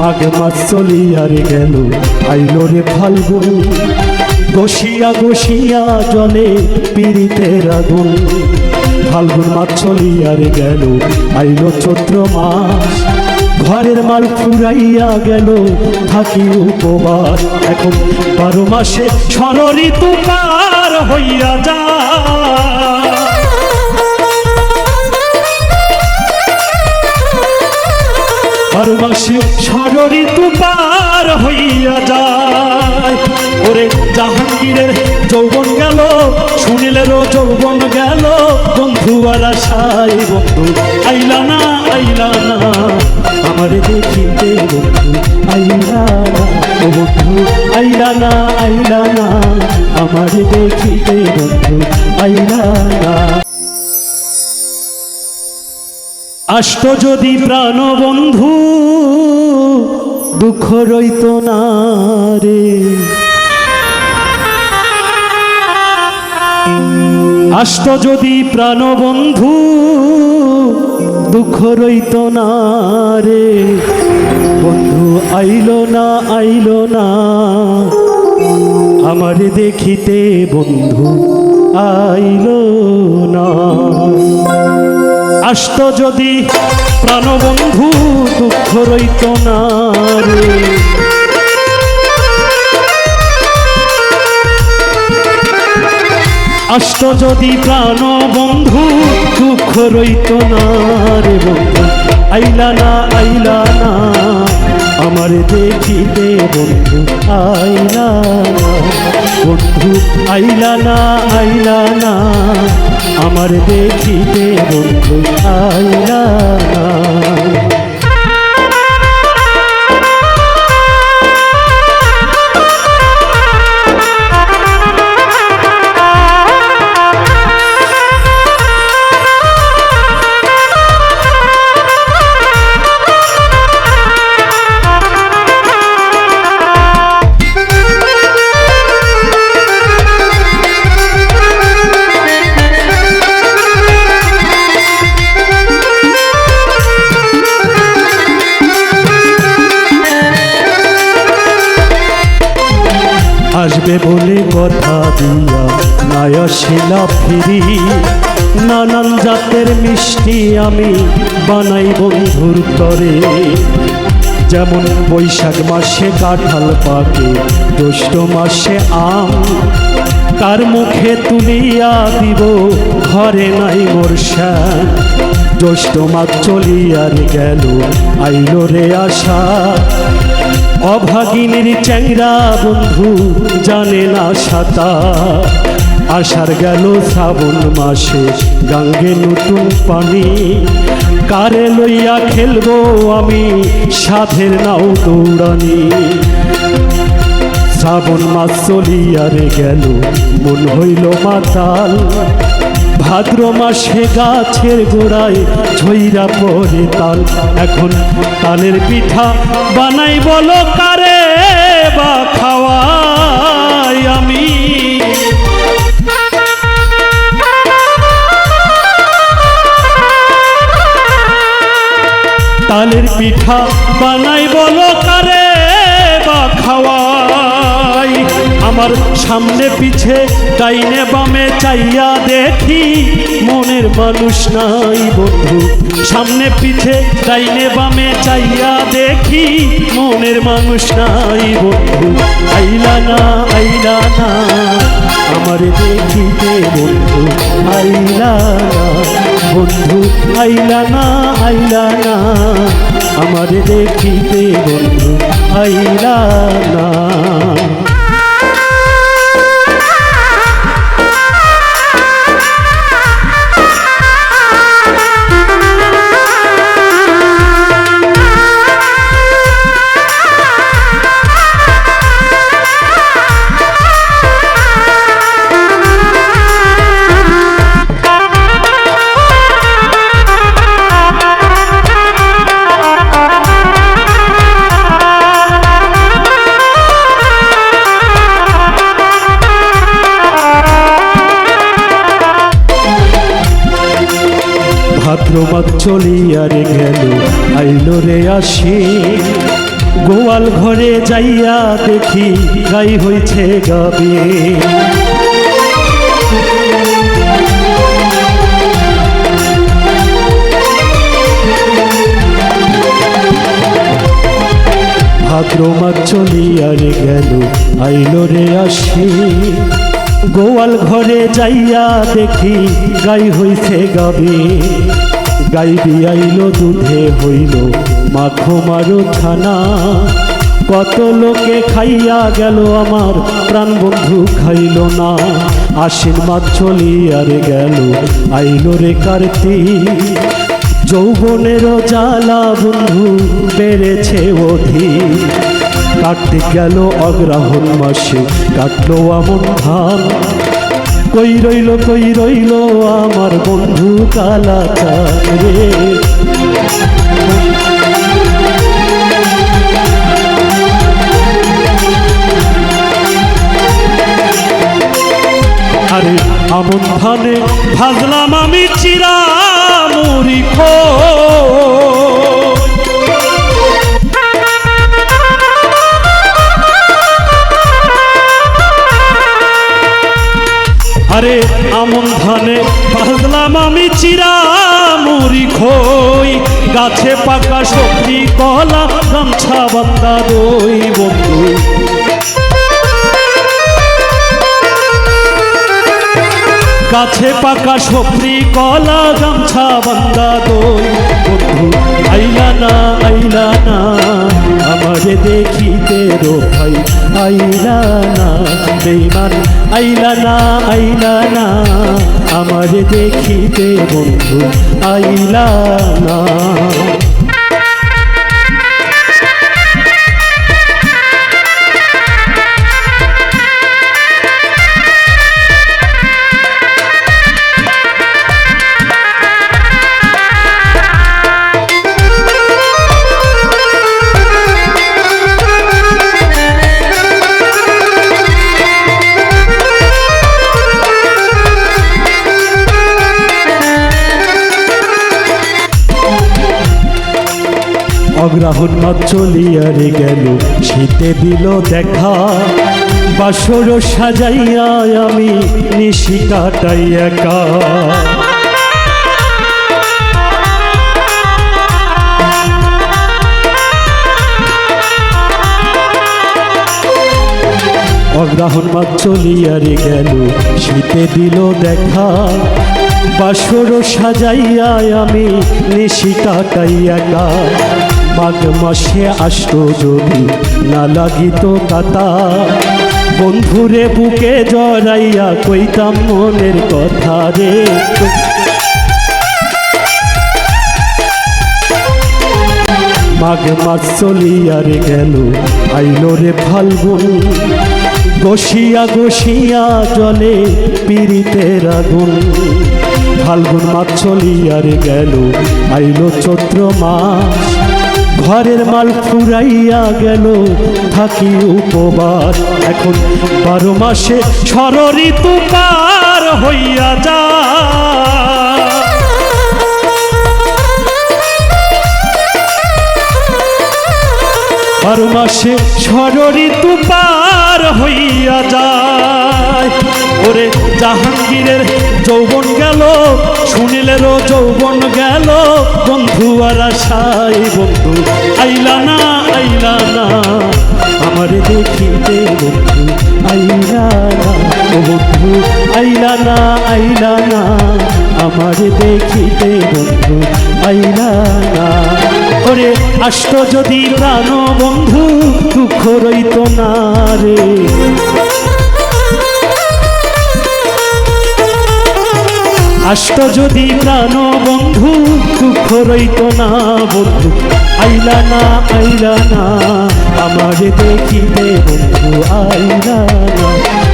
মাঘ মাস চলিয়ার গেল। আইলো রে ফাল্গুন। গসিয়া গসিয়া জলে পীড়িতের আগুন। ফাল্গুন মাস চলিয়ার গেল। আইলো চৈত্র মাস। ঘরের মাল ফুরাইয়া গেল। থাকি উপবাস। এখন বারো মাসে ঋতু পার হইয়া যায়। মাসে ষড় পার হইয়া যায়। ওরে জাহাঙ্গীরের যৌবন গেল সুনীলেরও যৌবন গেল। বন্ধু আর আশাই বন্ধু, আইলা না আইলা না। আমার দেখিতে বন্ধু, আইলা না। ও বন্ধু, আইলা না আইলা না। আমার দেখিতে বন্ধু, আইলা না। আষ্ট যদি প্রাণ বন্ধু দুঃখ রইত না রে। আষ্ট যদি প্রাণ বন্ধু দুঃখ রইত না রে। বন্ধু, আইল না আইল না। আমার দেখিতে বন্ধু, আইল না। আষ্ট যদি প্রাণবন্ধু দুঃখ রইত না রে। আষ্ট যদি প্রাণ বন্ধু দুঃখ রইত না রে বন্ধু, আইলা না আইলা না, আমার দেখিতে বন্ধু, আইলা না। বন্ধু, আইলা না আইলা না আমার দেখিতে বন্ধু আইলা না। আসবে বলে কথা দিয়া নায়া শিলা ফিরি। নানান জাতের মিষ্টি আমি বানাই বন্ধুর তরে। যেমন বৈশাখ মাসে কাঁঠাল পাকে, জ্যৈষ্ঠ মাসে আম। তার মুখে তুলিয়া দিব, ঘরে নাই মোর শ্যাম। জ্যৈষ্ঠ মাস চলিয়ার গেল, আইলো রে আশা। অভাগিনীর চ্যাংরা বন্ধু জানে না সাঁতার আষাঢ় গেল শ্রাবণ মাসে, গাঙ্গে নতুন পানি। কারে লইয়া খেলব আমি সাধের নাও দৌড়ানি। শ্রাবণ মাস চলিয়ারে গেল, মন হইল মাতাল। ভাদ্র মাসে গাছের গোড়ায় ঝইরা পড়ে তাল। এখন তালের পিঠা বানাই বলো কারে বা খাওয়াই আমি। তালের পিঠা বানাই বলো কারে বা খাওয়াই আমার সামনে পিছে ডাইনে বামে চাইয়া দেখি, মনের মানুষ নাই বন্ধু। সামনে পিছে ডাইনে বামে চাইয়া দেখি, মনের মানুষ নাই বন্ধু। আইলা না আইলা না, আমার দেখিতে বন্ধু। আইলা না, বন্ধু, আইলা না আইলা না, আমার দেখিতে বন্ধু। আইলা না। গেল, আইলো রে আসি। গোয়াল ঘরে যাইয়া দেখি গাই হইছে গাবে। ভাদ্র মাছ চলিয়ার গেল, আইলো রে আসি। গোয়াল ঘরে যাইয়া দেখি গাই হইছে গাবে। গাই বিয়াইলো দুধে হইল, মাখো মারো ছানা। কত লোকে খাইয়া গেল, আমার প্রাণ বন্ধু খাইল না। আশ্বিন মাছ চলিয়ার গেল, আইলো রে কার্তিক। যৌবনের জ্বালা বন্ধু বেড়েছে অধিক। কাটতে গেল অগ্রহণ মাসে, কাটলো আমন ধান। কই রইল কই রইল আমার বন্ধু কালাচার রে? আরে আমন ধানে ভাজলাম আমি চিরা মুড়ি খো গাছে পাকা সবজি কলা, গামছা, বান্দা দই বন্ধু। গাছে পাকা সবজি কলা, গামছা, বান্দা দই বন্ধু। আইলা না আইলা না, আমারে দেখিতে রো ভাই, আইলা না। বেইমান আইলা না আইলা না আমার দেখিতে বন্ধু আইলা না অগ্রহণ মাছ চলিয়ারে গেল, শীতে দিল দেখা। বাসর সাজাইয়া আমি নিশি কাটাই একা। অগ্রহণ মাছ চলিয়ারে গেল, শীতে দিল দেখা। বাসর সাজাইয়া আমি নিশি কাটাই একা। মাঘ মাসে আসতো যদি না লাগিত কাতা। বন্ধুরে বুকে জড়াইয়া কইতাম মনের কথা রে। মাঘ মাস চলিয়ার গেল, আইলো রে ফাল্গুন। গসিয়া গসিয়া জলে পীড়িতের আগুন। ফাল্গুন মাস চলিয়ার গেল, আইলো চৈত্র মাস। ঘরের মাল ফুরাইয়া গেল, থাকি উপবাস। এখন বারো মাসে ষড় ঋতু পার হইয়া যা। বারো মাসে ষড় ঋতু পার হইয়া যায় ওরে জাহাঙ্গীরের যৌবন গেল সুনীলেরও যৌবন গেল। বন্ধু আর আশাই বন্ধু, আইলা না আইলা না। আমার দেখিতে বন্ধু, আইলা না। বন্ধু, আইলা না আইলা না। আমার দেখিতে বন্ধু, আইলা না। ওরে আষ্ট যদি প্রাণ বন্ধু, দুঃখ রইত না রে। আষ্ট যদি প্রাণ বন্ধু, দুঃখ রইত না বন্ধু। আইলা না আইলা না, আমারে দেখিতে বন্ধু, আইলা না।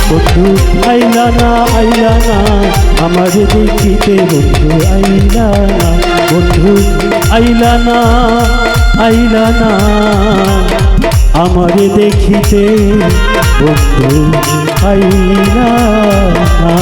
বন্ধু, আইলা না আইলা না, আমারে দেখিতে বন্ধু, আইলা না। বন্ধু, আইলা না আইলা না, আমারে দেখিতে বন্ধু, আইলা না।